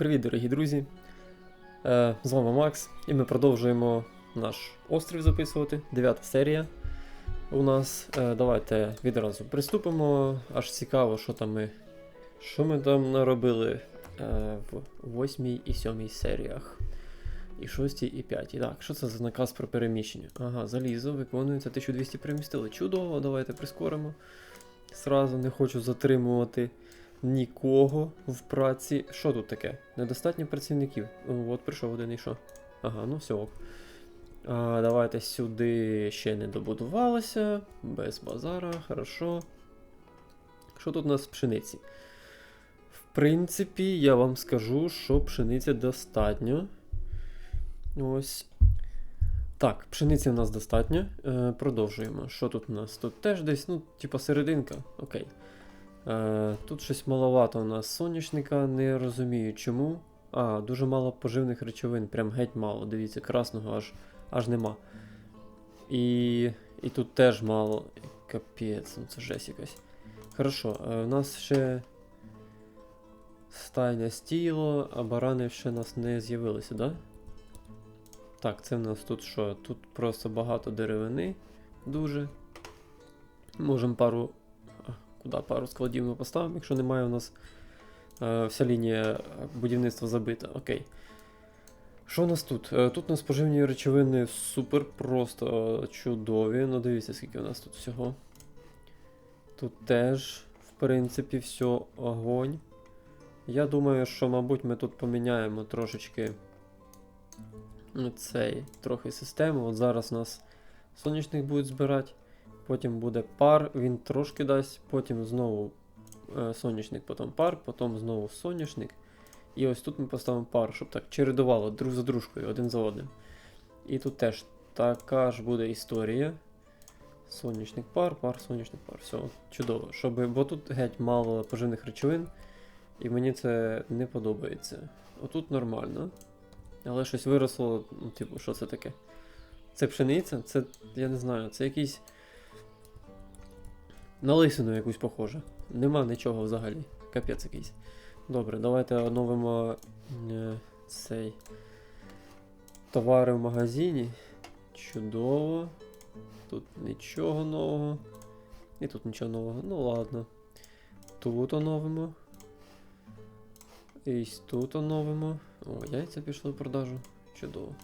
Привіт, дорогі друзі! Е, з вами Макс, і ми продовжуємо наш острів записувати. Дев'ята серія у нас. Е, давайте відразу приступимо. Аж цікаво, що там ми. Що ми там наробили е, в восьмій і сьомій серіях. І шостій, і п'ятій. Так, що це за наказ про переміщення? Ага, залізо, виконується 1200 перемістили. Чудово, давайте прискоримо. Сразу не хочу затримувати нікого в праці. Що тут таке? Недостатньо працівників. От прийшов один і що. Ага, ну все. ок. А, давайте сюди ще не добудувалося. Без базара, хорошо. Що тут у нас з пшениці? В принципі, я вам скажу, що пшениці достатньо. Ось. Так, пшениці в нас достатньо. Е, продовжуємо. Що тут у нас? Тут теж десь, ну, типа серединка. Окей. Е, тут щось маловато у нас соняшника, не розумію чому. А, дуже мало поживних речовин, прям геть мало. Дивіться, красного аж, аж нема. І, і тут теж мало. Капець, ну це жесть якась. Хорошо, е, у нас ще стайня стіло, а барани ще нас не з'явилися, да? Так, це в нас тут що? Тут просто багато деревини. Дуже. Можемо пару. Куди пару складів ми поставимо, якщо немає у нас е, вся лінія будівництва забита. Окей. Що у нас тут? Е, тут у нас поживні речовини супер, просто чудові. Ну дивіться, скільки у нас тут всього. Тут теж, в принципі, все огонь. Я думаю, що, мабуть, ми тут поміняємо трошечки цей трохи систему. От зараз у нас сонячних будуть збирати, потім буде пар, він трошки дасть, потім знову е, сонячник, потім пар, потім знову соняшник. І ось тут ми поставимо пару, щоб так чередувало друг за дружкою, один за одним. І тут теж така ж буде історія. Сонячник пар, пар, сонячник пар. Все, чудово. Щоб, бо тут геть мало поживних речовин, і мені це не подобається. Отут нормально. Але щось виросло, ну, типу, що це таке? Це пшениця? Це, я не знаю, це якийсь. На лисину якусь похоже. Нема нічого взагалі. Капець якийсь. Добре, давайте оновимо е, цей товари в магазині. Чудово. Тут нічого нового. І тут нічого нового. Ну ладно. Тут оновимо. І тут оновимо. О, яйця пішли в продажу. Чудово.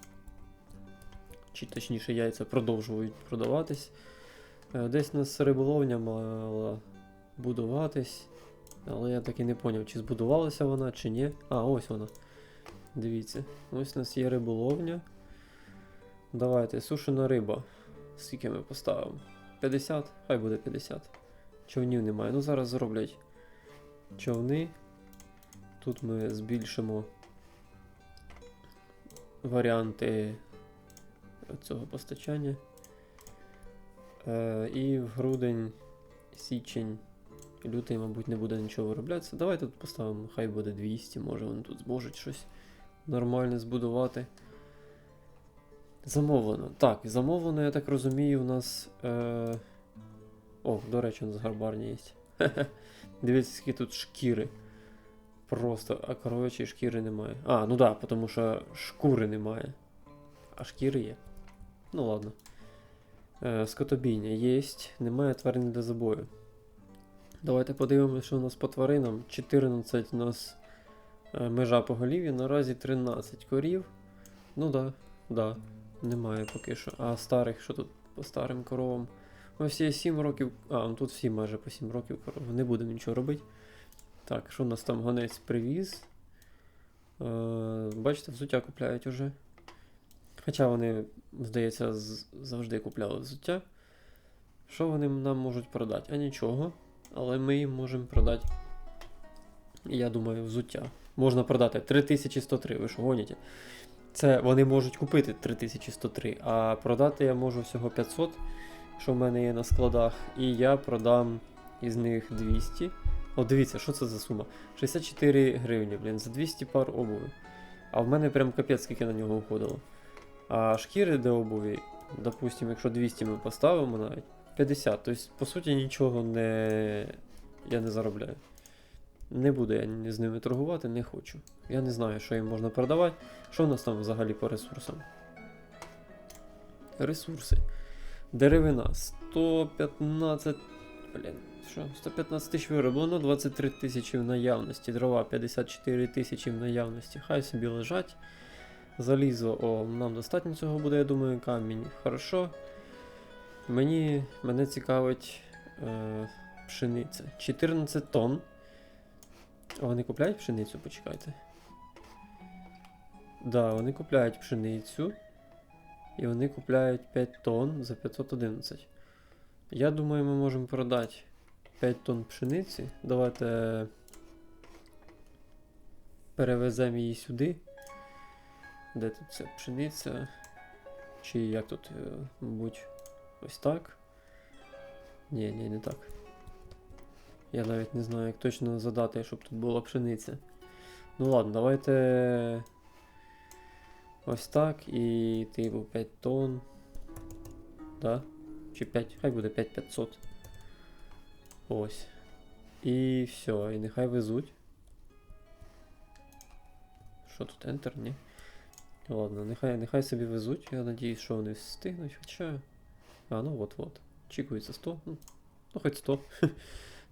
Чи точніше яйця продовжують продаватись. Е, Десь у нас риболовня мала будуватись. Але я так і не поняв, чи збудувалася вона, чи ні. А, ось вона. Дивіться. Ось у нас є риболовня. Давайте, сушена риба. Скільки ми поставимо? 50? Хай буде 50. Човнів немає. Ну зараз зроблять човни. Тут ми збільшимо варіанти цього постачання. Е, і в грудень, січень, лютий, мабуть, не буде нічого вироблятися. Давайте тут поставимо, хай буде 200, може вони тут зможуть щось нормальне збудувати. Замовлено. Так, замовлено, я так розумію, у нас. Е... О, до речі, у нас гарбарня є. Дивіться, скільки тут шкіри. Просто, а коров'ячої шкіри немає. А, ну да, тому що шкури немає. А шкіри є. Ну ладно. Е, скотобійня є, немає тварин для забою. Давайте подивимося, що у нас по тваринам. 14 у нас е, межа поголів'я, наразі 13 корів. Ну да, да, немає поки що. А старих, що тут по старим коровам? Ось є 7 років. А, ну тут всі майже по 7 років коров. Не будемо нічого робити. Так, що у нас там гонець привіз? Е, бачите, взуття купляють уже. Хоча вони, здається, завжди купляли взуття. Що вони нам можуть продати? А нічого. Але ми їм можемо продати. Я думаю, взуття. Можна продати 3103, ви що гоніте? Це вони можуть купити 3103, а продати я можу всього 500, що в мене є на складах. І я продам із них 200. О, дивіться, що це за сума? 64 гривні, блін, за 200 пар обуви. А в мене прям капець, скільки на нього уходило. А шкіри для обуві, допустимо, якщо 200 ми поставимо навіть, 50. Тобто, по суті, нічого не. я не заробляю. Не буду я з ними торгувати, не хочу. Я не знаю, що їм можна продавати. Що в нас там взагалі по ресурсам? Ресурси. Деревина 115. Блін, що? 115 тисяч вироблено, 23 тисячі в наявності. Дрова 54 тисячі в наявності. Хай собі лежать. Залізо, о, нам достатньо цього буде, я думаю, камінь. Хорошо. Мені, мене цікавить е, пшениця. 14 тонн. А вони купляють пшеницю, почекайте. Да, вони купляють пшеницю. І вони купляють 5 тонн за 511. Я думаю, ми можемо продати 5 тонн пшениці. Давайте перевеземо її сюди. Де тут ця пшениця? Чи як тут, е, мабуть, ось так? Ні, ні, не так. Я навіть не знаю, як точно задати, щоб тут була пшениця. Ну ладно, давайте. Ось так. І типу 5 тонн. Да? Чи 5, хай буде 5500. Ось. І все, і нехай везуть. Що тут Enter? Ні. Ладно, нехай, нехай собі везуть. Я надіюсь, що вони встигнуть, хоча. А, ну от-от. Чекується 100. Ну, ну хоч 100.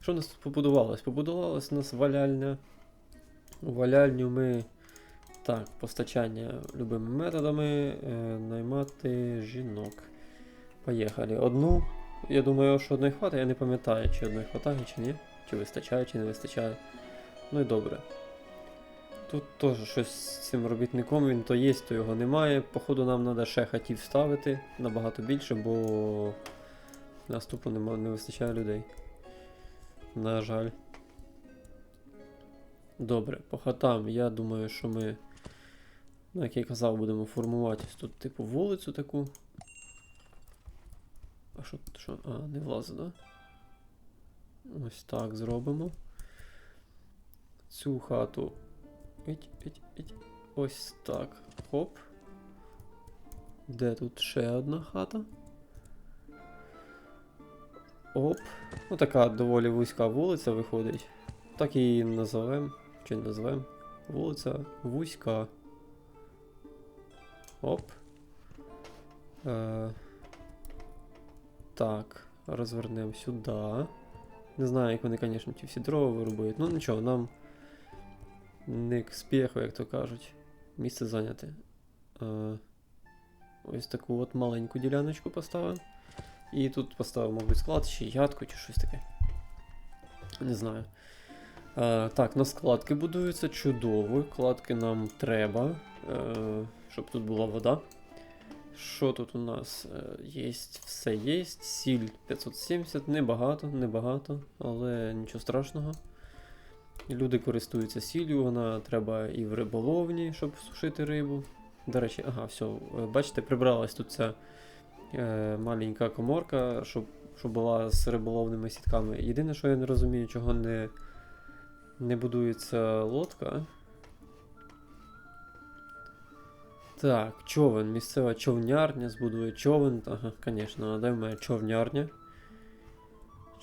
Що у нас тут побудувалось? Побудувалась у нас валяльня. Валяльню ми. Так, постачання любими методами. Е, наймати жінок. Поїхали. Одну. Я думаю, що одної хватає, я не пам'ятаю, чи одної хватає, чи ні. Чи вистачає, чи не вистачає. Ну і добре. Тут теж щось з цим робітником, він то є, то його немає. Походу нам треба ще хатів ставити набагато більше, бо наступу нема, не вистачає людей. На жаль. Добре, по хатам, я думаю, що ми, як я казав, будемо формувати тут, типу, вулицю таку. А що, що? А, не влазить, да? Ось так зробимо. Цю хату. Іть, іть, іть. Ось так. Хоп. Де тут ще одна хата? Оп. Ну така доволі вузька вулиця виходить. Так її назовем. Чи назвем? Вулиця вузька. Оп. Е, так, розвернемо сюди. Не знаю, як вони, звісно, ті всі дрова вирубують. Ну нічого, нам не к спеху, як то кажуть. Місце зайняте. Е, ось таку от маленьку діляночку поставимо. І тут поставив, мабуть, склад, чи ядку, чи щось таке. Не знаю. Е, так, на складки будуються чудово. Кладки нам треба, е, щоб тут була вода. Що тут у нас? Е, є, все є. Сіль 570, небагато, небагато, але нічого страшного. Люди користуються сіллю, вона треба і в риболовні, щоб сушити рибу. До речі, ага, все, бачите, прибралась тут ця е, маленька коморка, щоб, щоб була з риболовними сітками. Єдине, що я не розумію, чого не, не будується лодка. Так, човен, місцева човнярня збудує човен. Ага, звісно, а де в мене човнярня?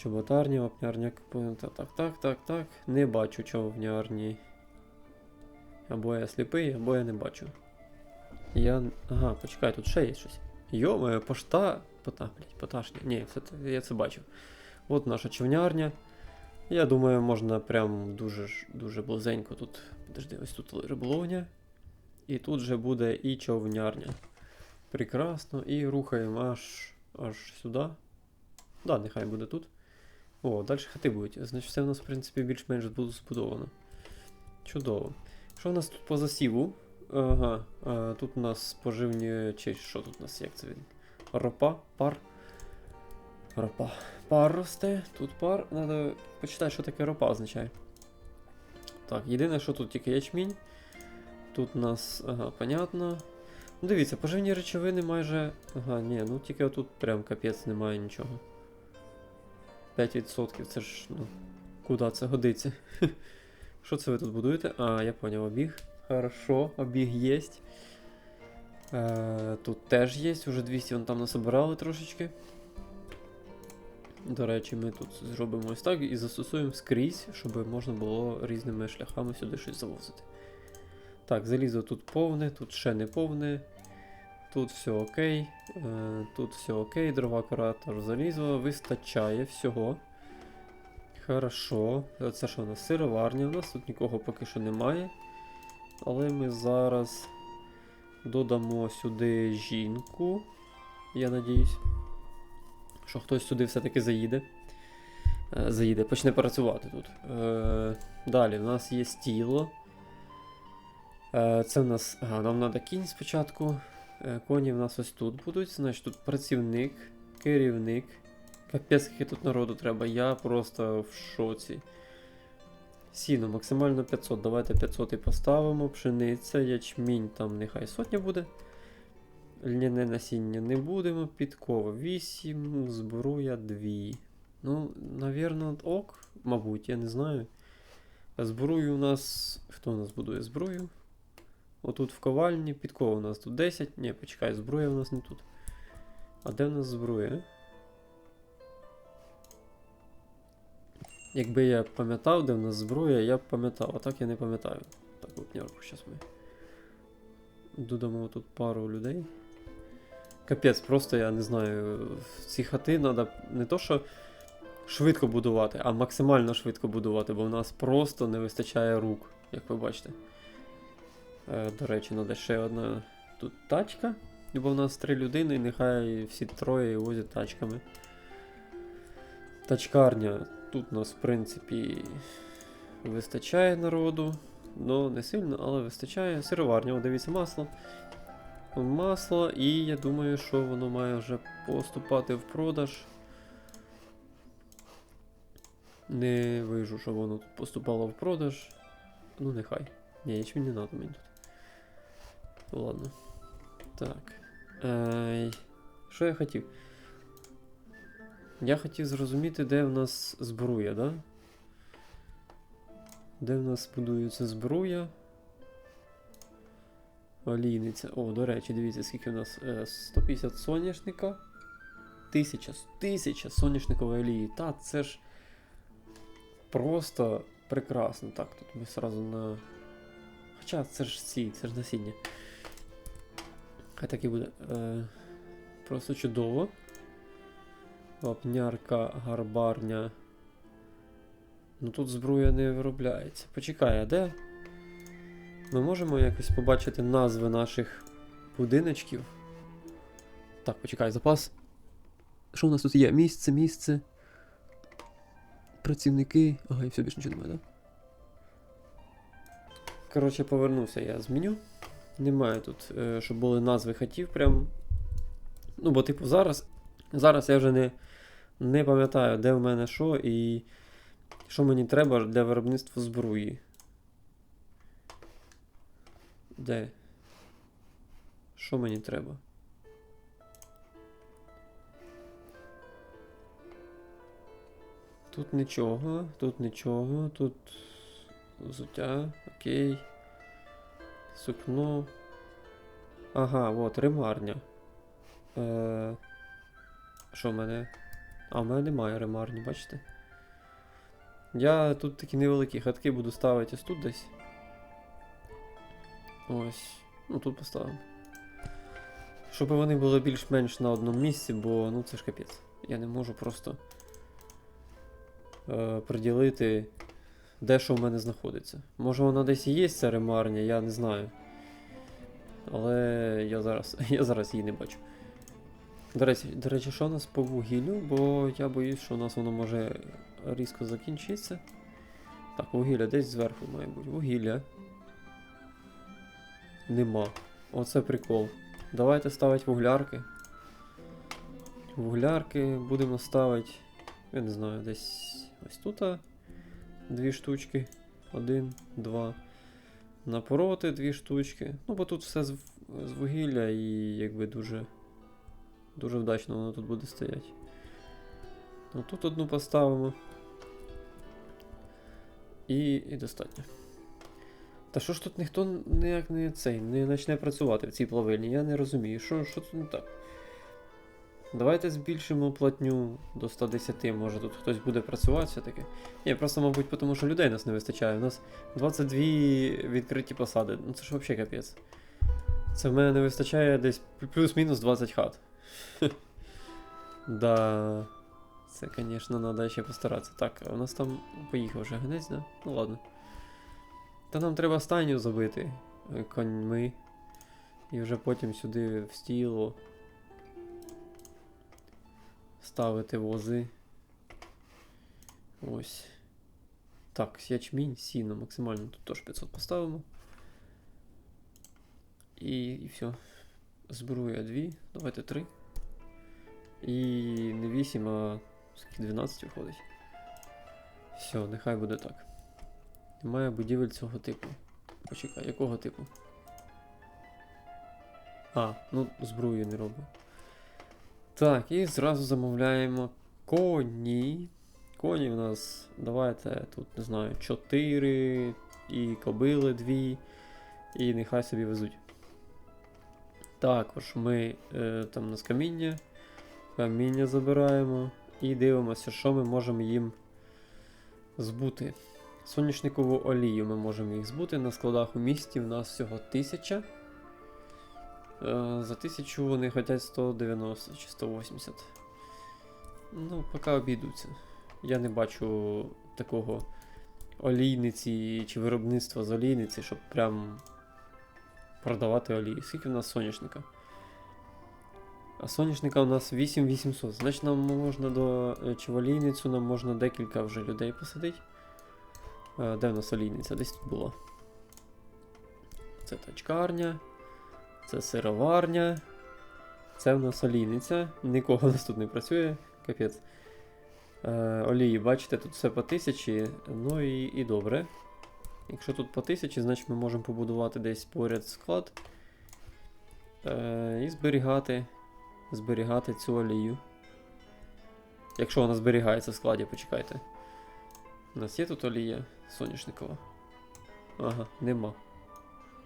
Чоботарня, вапнярня. Так, так, так, так, так. Не бачу човнярні. Або я сліпий, або я не бачу. Я. Ага, почекай, тут ще є щось. Йоме, пошта. Пота, блядь, поташня. Ні, це, я це бачив. От наша човнярня. Я думаю, можна прям дуже дуже близенько тут. Подожди, ось тут риболовня. І тут же буде і човнярня. Прекрасно. І рухаємо аж аж сюди. Да, нехай буде тут. О, далі хати будуть. Значить, все в нас, в принципі, більш-менш буде збудовано. Чудово. Що в нас тут по засіву? Ага, а, тут у нас поживні. Чи що тут у нас? Як це він? Ропа, пар. Ропа. Пар росте, тут пар. Надо почитати, що таке ропа означає. Так, єдине, що тут тільки ячмінь. Тут у нас, ага, понятно. Ну дивіться, поживні речовини майже. Ага, ні, ну тільки отут прям капець немає нічого. 5% це ж, ну, куди це годиться? Що це ви тут будуєте? А, я поняв, обіг. Хорошо, обіг є. Е, тут теж є, уже 200 вон там насобирали трошечки. До речі, ми тут зробимо ось так і застосуємо скрізь, щоб можна було різними шляхами сюди щось завозити. Так, залізо тут повне, тут ще не повне. Тут все окей. Е, тут все окей, дрова куратор залізо. Вистачає всього. Хорошо. Це що у нас? Сироварня. У нас тут нікого поки що немає. Але ми зараз додамо сюди жінку. Я надіюсь, що хтось сюди все-таки заїде. Е, Заїде, почне працювати тут. Е, далі в нас є стіло. Це в нас. Ага, нам треба кінь спочатку. Е, коні в нас ось тут будуть. Значить, тут працівник, керівник. Капець, скільки тут народу треба. Я просто в шоці. Сіно максимально 500. Давайте 500 і поставимо. Пшениця, ячмінь там нехай сотня буде. Льняне насіння не будемо. Підкова 8, збруя 2. Ну, навірно, ок, мабуть, я не знаю. Зброю у нас. Хто у нас будує зброю? Отут в ковальні, підкова у нас тут 10. Ні, почекай, зброя у нас не тут. А де в нас зброя? Якби я пам'ятав, де в нас зброя, я б пам'ятав, а так я не пам'ятаю. Так, вапнярку, зараз ми. Додамо тут пару людей. Капець, просто я не знаю. Ці хати треба не то, що швидко будувати, а максимально швидко будувати, бо в нас просто не вистачає рук, як ви бачите. Е, до речі, треба ще одна тут тачка. Бо в нас три людини, і нехай всі троє возять тачками. Тачкарня. Тут у нас, в принципі, вистачає народу. Ну, не сильно, але вистачає. Сироварня, дивіться, масло. Масло, і я думаю, що воно має вже поступати в продаж. Не вижу, що воно тут поступало в продаж. Ну, нехай. Ні, ячмінь не надо мені тут. Ладно. Так. Що я хотів? Я хотів зрозуміти, де в нас збруя, да? Де в нас будується збруя? Олійниця. О, до речі, дивіться, скільки в нас е, 150 соняшника. 1000, 1000 соняшникової олії. Та це ж просто прекрасно. Так, тут ми сразу на. Хоча це ж ці, це ж насіння. Хай так і буде. Е, просто чудово. Вапнярка, гарбарня. Ну тут зброя не виробляється. Почекай, а де? Ми можемо якось побачити назви наших будиночків. Так, почекай, запас. Що у нас тут є? Місце, місце. Працівники. Ага, і все більше нічого немає, так? Да? Коротше, повернувся я з меню. Немає тут, е, щоб були назви хатів прям. Ну, бо, типу, зараз. Зараз я вже не, не пам'ятаю, де в мене що і що мені треба для виробництва зброї. Де? Що мені треба? Тут нічого, тут нічого, тут взуття, окей. Сукно. Ага, от, ремарня. Е, що в мене? А, в мене немає ремарні, бачите? Я тут такі невеликі хатки буду ставити ось тут десь. Ось. Ну тут поставимо. Щоб вони були більш-менш на одному місці, бо ну це ж капець. Я не можу просто е, приділити, де що в мене знаходиться. Може вона десь і є ця ремарня, я не знаю. Але я зараз, я зараз її не бачу. До речі, до речі, що у нас по вугіллю, бо я боюсь, що у нас воно може різко закінчитися. Так, вугілля десь зверху має бути. Вугілля. Нема. Оце прикол. Давайте ставити вуглярки. Вуглярки будемо ставити. Я не знаю, десь ось тут дві штучки. Один, два. Напроти дві штучки. Ну, бо тут все з, з вугілля і якби дуже. Дуже вдачно воно тут буде стояти. Ну тут одну поставимо. І, і достатньо. Та що ж тут ніхто ніяк не цей не почне працювати в цій плавильні? Я не розумію. Що, що тут не так? Давайте збільшимо платню до 110, може тут хтось буде працювати все-таки. Ні, просто, мабуть, тому що людей нас не вистачає. У нас 22 відкриті посади. Ну це ж взагалі капець. Це в мене не вистачає десь плюс-мінус 20 хат. да. Це, звісно, треба ще постаратися. Так, у нас там поїхав вже гнець, да? Ну ладно. Та нам треба стайню забити е, коньми. І вже потім сюди в стіло ставити вози. Ось. Так, ячмінь, сіно максимально тут теж 500 поставимо. І, і все. Зброя 2, давайте 3. І не 8, а 12 виходить. Все, нехай буде так. Немає будівель цього типу. Почекай, якого типу? А, ну зброю не робить. Так, і зразу замовляємо коні. Коні в нас, давайте тут, не знаю, 4 і кобили 2. І нехай собі везуть. Також ми е, там у нас каміння. Каміння забираємо і дивимося, що ми можемо їм збути. Соняшникову олію ми можемо їх збути. На складах у місті в нас всього 1000. Е, За 1000 вони хочуть 190 чи 180. Ну, поки обійдуться. Я не бачу такого олійниці чи виробництва з олійниці, щоб прям продавати олію. Скільки в нас соняшника? А соняшника у нас 8800. Значить, нам можна до е, чи в олійницю нам можна декілька вже людей посадити. Е, Де в нас олійниця? Десь тут була. Це тачкарня. Це сироварня. Це в нас олійниця. Нікого у нас тут не працює. Капець. Е, олії, бачите, тут все по тисячі. Ну і, і добре. Якщо тут по тисячі, значить ми можемо побудувати десь поряд склад. Е, і зберігати. Зберігати цю олію. Якщо вона зберігається в складі, почекайте. У нас є тут олія соняшникова? Ага, нема.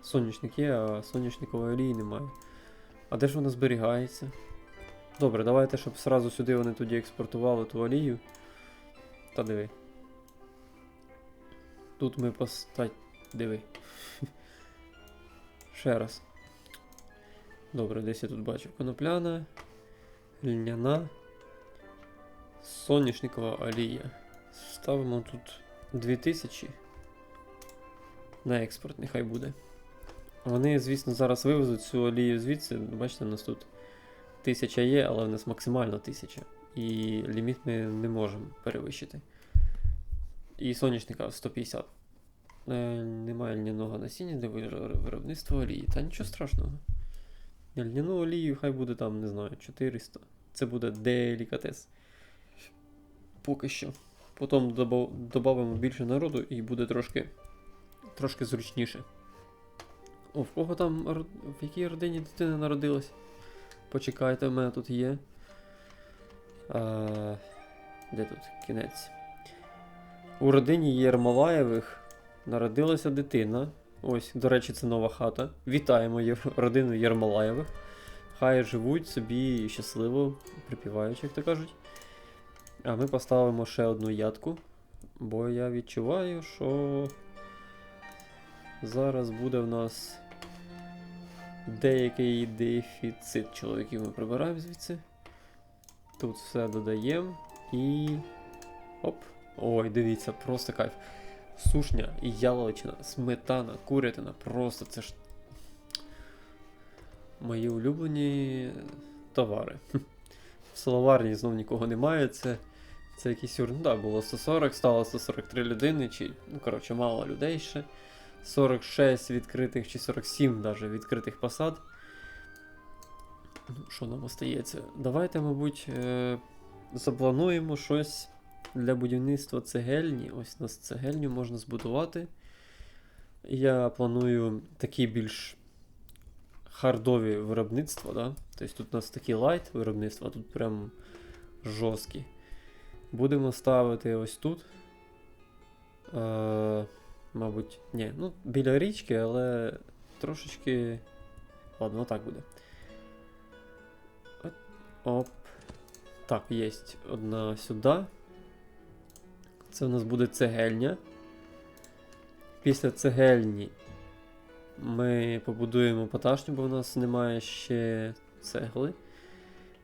Соняшник є, а соняшникової олії немає. А де ж вона зберігається? Добре, давайте, щоб сразу сюди вони тоді експортували ту олію. Та диви. Тут ми постать. Диви. Ще раз. Добре, десь я тут бачив конопляна, льняна, соняшникова олія. Ставимо тут 2000 на експорт, нехай буде. Вони, звісно, зараз вивезуть цю олію звідси. Бачите, у нас тут 1000 є, але в нас максимально 1000. І ліміт ми не можемо перевищити. І соняшника 150. Е, немає льняного насіння для виробництва олії. Та нічого страшного. Льняну олію хай буде там, не знаю, 400. Це буде делікатес. Поки що. Потім додамо більше народу і буде трошки, трошки зручніше. О, в кого там в якій родині дитина народилась? Почекайте, в мене тут є. А, де тут кінець? У родині Єрмолаєвих народилася дитина. Ось, до речі, це нова хата. Вітаємо Єв- родину Єрмолаєвих. Хай живуть собі щасливо, припіваючи, як то кажуть. А ми поставимо ще одну ядку, бо я відчуваю, що зараз буде в нас деякий дефіцит чоловіків. Ми прибираємо звідси. Тут все додаємо і. Оп. Ой, дивіться, просто кайф. Сушня яловичина, сметана, курятина. Просто це ж. Мої улюблені товари. В соловарні знов нікого немає. Це, це якийсь. Ну так, було 140, стало 143 людини, чи. Ну, коротше, мало людей ще. 46 відкритих чи 47 даже відкритих посад. Ну, що нам остається? Давайте, мабуть, е- заплануємо щось для будівництва цегельні. Ось у нас цегельню можна збудувати. Я планую такі більш хардові виробництва. Да? Тобто тут у нас такі лайт виробництва, тут прям жорсткі. Будемо ставити ось тут. Е, мабуть, ні, ну, біля річки, але трошечки. Ладно, отак буде. От, Оп. Так, є одна сюди. Це у нас буде цегельня. Після цегельні ми побудуємо поташню, бо у нас немає ще цегли.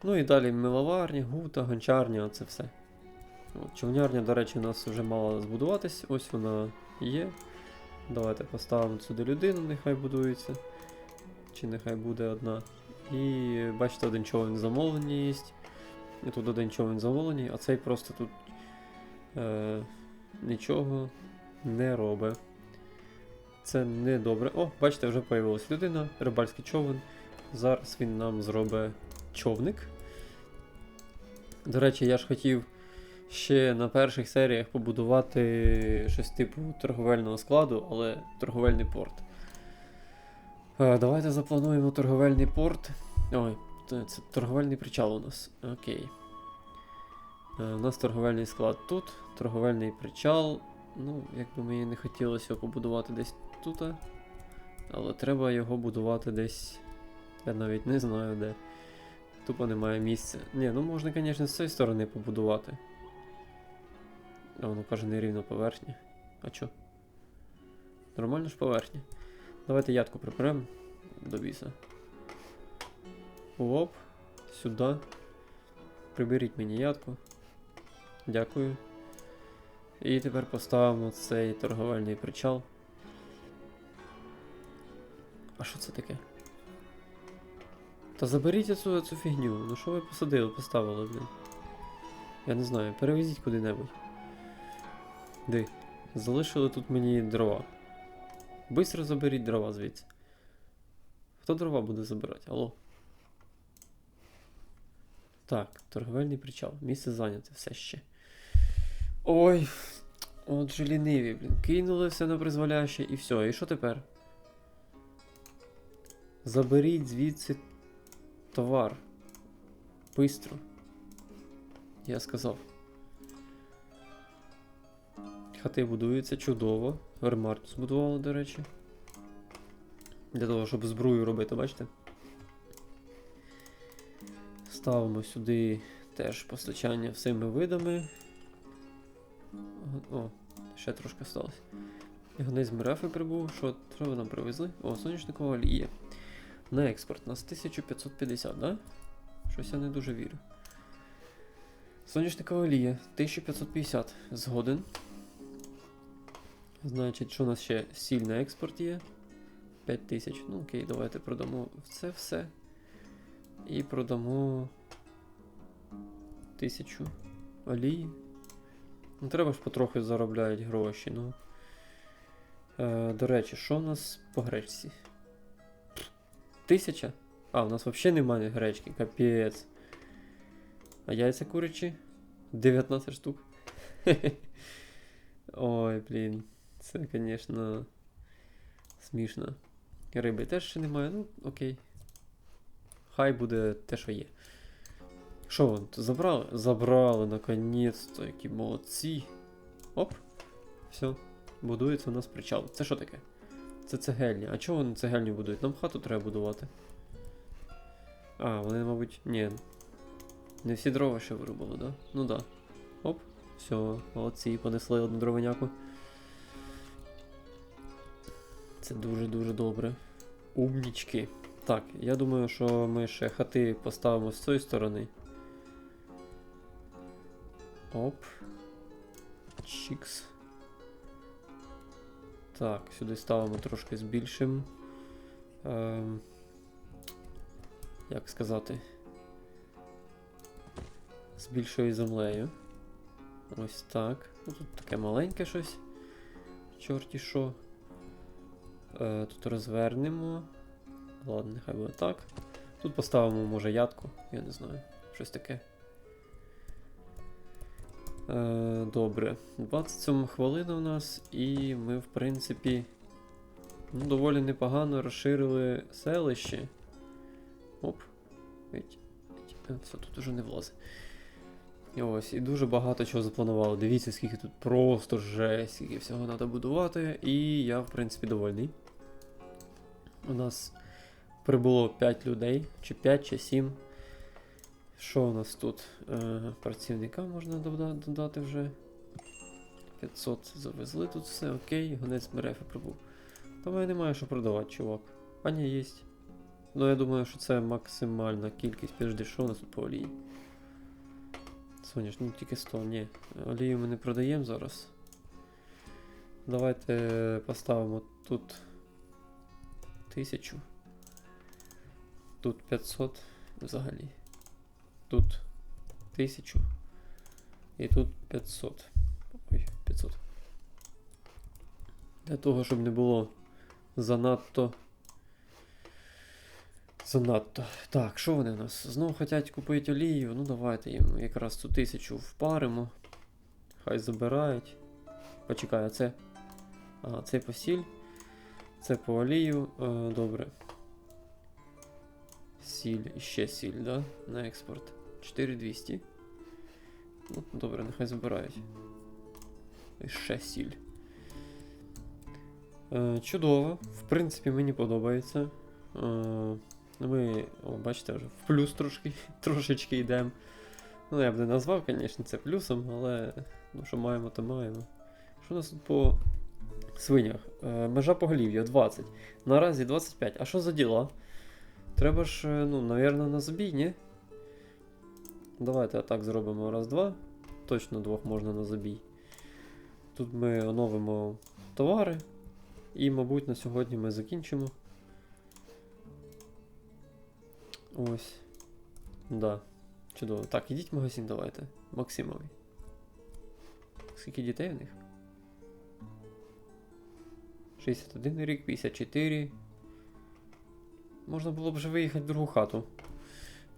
Ну і далі миловарня, гута, гончарня, оце все. От, човнярня, до речі, у нас вже мала збудуватись, ось вона є. Давайте поставимо сюди людину, нехай будується. Чи нехай буде одна. І бачите, один човен замовлення є. І тут один човен замовлений, а цей просто тут е, нічого не робить. Це не добре. О, бачите, вже появилась людина, рибальський човен. Зараз він нам зробить човник. До речі, я ж хотів ще на перших серіях побудувати щось типу торговельного складу, але торговельний порт. Е, давайте заплануємо торговельний порт. Ой, це, торговельний причал у нас. Окей. Е, у нас торговельний склад тут, торговельний причал. Ну, якби мені не хотілося його побудувати десь тут. Але треба його будувати десь. Я навіть не знаю де. Тупо немає місця. Ні, ну можна, звісно, з цієї сторони побудувати. А воно каже нерівна поверхня. А чо? Нормально ж поверхня. Давайте ядку приберемо до біса. Оп, сюди. Приберіть мені ядку. Дякую. І тепер поставимо цей торговельний причал. А що це таке? Та заберіть цю, цю фігню. Ну що ви посадили, поставили, блін? Я не знаю, перевезіть куди-небудь. Ди. Залишили тут мені дрова. Бистро заберіть дрова звідси. Хто дрова буде забирати? Алло. Так, торговельний причал. Місце зайняте все ще. Ой. От же ліниві, блін. Кинули все на призволяще і все. І що тепер? Заберіть звідси товар. Бистро. Я сказав. Хати будуються чудово. Вермарт збудували, до речі. Для того, щоб зброю робити, бачите? Ставимо сюди теж постачання всіми видами. О, ще трошки сталося. Організм рефи прибув. Що, ви нам привезли? О, соняшникова олія. На експорт. Нас 1550, да? Щось я не дуже вірю. Соняшникова олія 1550. Згоден. Значить, що у нас ще сіль на експорт є? 5000. Ну окей, давайте продамо це все. І продамо 1000 олії. Ну, треба ж потрохи заробляють гроші, ну. Е, до речі, що у нас по гречці? Тисяча? А, у нас взагалі немає гречки, капець. А яйця курячі? 19 штук. Ой, блін. Це, звісно, смішно. Риби теж ще немає, ну окей. Хай буде те, що є. Що вон, забрали? Забрали, наконець-то, які молодці. Оп. Все. Будується у нас причал. Це що таке? Це цегельня. А чого вони цегельню будують? Нам хату треба будувати. А, вони, мабуть. Ні. Не всі дрова ще вирубали, да? Ну да. Оп. Все, молодці, понесли одну дровиняку. Це дуже-дуже добре. Умнічки. Так, я думаю, що ми ще хати поставимо з цієї сторони. Оп. Чікс. Так, сюди ставимо трошки з більшим. Ем, як сказати? З більшою землею. Ось так. Ну, тут таке маленьке щось. Чорті що. Е, тут розвернемо. Ладно, нехай буде так. Тут поставимо, може, ядку, я не знаю. Щось таке. Е, добре. 27 хвилина у нас, і ми, в принципі, ну, доволі непогано розширили селище. Оп. Віть. Все, тут уже не влазить. Ось, і дуже багато чого запланували. Дивіться, скільки тут просто жесть, скільки всього треба будувати. І я, в принципі, довольний. У нас прибуло 5 людей, чи 5, чи 7. Що у нас тут? Е, працівника можна додати вже. 500 завезли тут все, окей, гонець мерефи прибув. Давай немає що продавати, чувак. А єсть. Ну я думаю, що це максимальна кількість. Підожди, що у нас тут по олії? Соняш, ну тільки 100, ні. Олію ми не продаємо зараз. Давайте поставимо тут 1000. Тут 500 взагалі. Тут 1000. І тут 500. Ой, 500. Для того, щоб не було занадто. Занадто. Так, що вони у нас? Знову хочуть купити олію. Ну давайте їм якраз цю тисячу впаримо. Хай забирають. Почекай, а це. А, це по сіль. Це по олію. Е, добре. Сіль ще сіль, да? На експорт. 4200. Ну, добре, нехай забирають. І ще сіль. Е, чудово. В принципі, мені подобається. Е, ми, о, бачите, вже в плюс трошки, трошечки йдемо. Ну, я б не назвав, звісно, це плюсом, але ну, що маємо, то маємо. Що у нас тут по свинях? Е, межа поголів'я 20. Наразі 25. А що за діла? Треба ж, е, ну, навірно, на забій, ні? Давайте отак зробимо раз-два. Точно двох можна на забій. Тут ми оновимо товари. І, мабуть, на сьогодні ми закінчимо. Ось. Да. Чудово. Так, ідіть в магазин, давайте. Максимовий. Скільки дітей в них? 61 рік, 54. Можна було б вже виїхати в другу хату.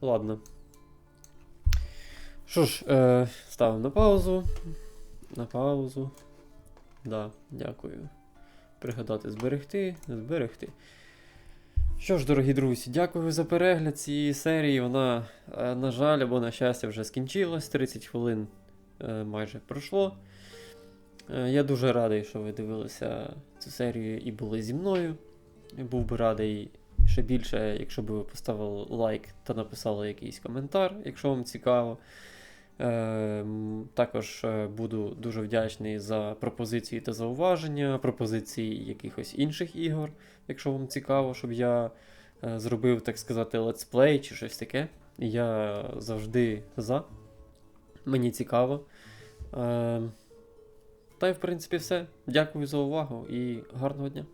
Ладно. Що ж, е, ставимо на паузу. На паузу. Да, дякую. Пригадати, зберегти, зберегти. Що ж, дорогі друзі, дякую за перегляд цієї серії. Вона, е, на жаль, або на щастя, вже скінчилась. 30 хвилин е, майже пройшло. Е, Я дуже радий, що ви дивилися цю серію і були зі мною. Був би радий ще більше, якщо б ви поставили лайк та написали якийсь коментар, якщо вам цікаво. Е, Також е, буду дуже вдячний за пропозиції та зауваження, пропозиції якихось інших ігор, якщо вам цікаво, щоб я зробив, так сказати, летсплей чи щось таке. Я завжди за. Мені цікаво. Та й в принципі все. Дякую за увагу і гарного дня.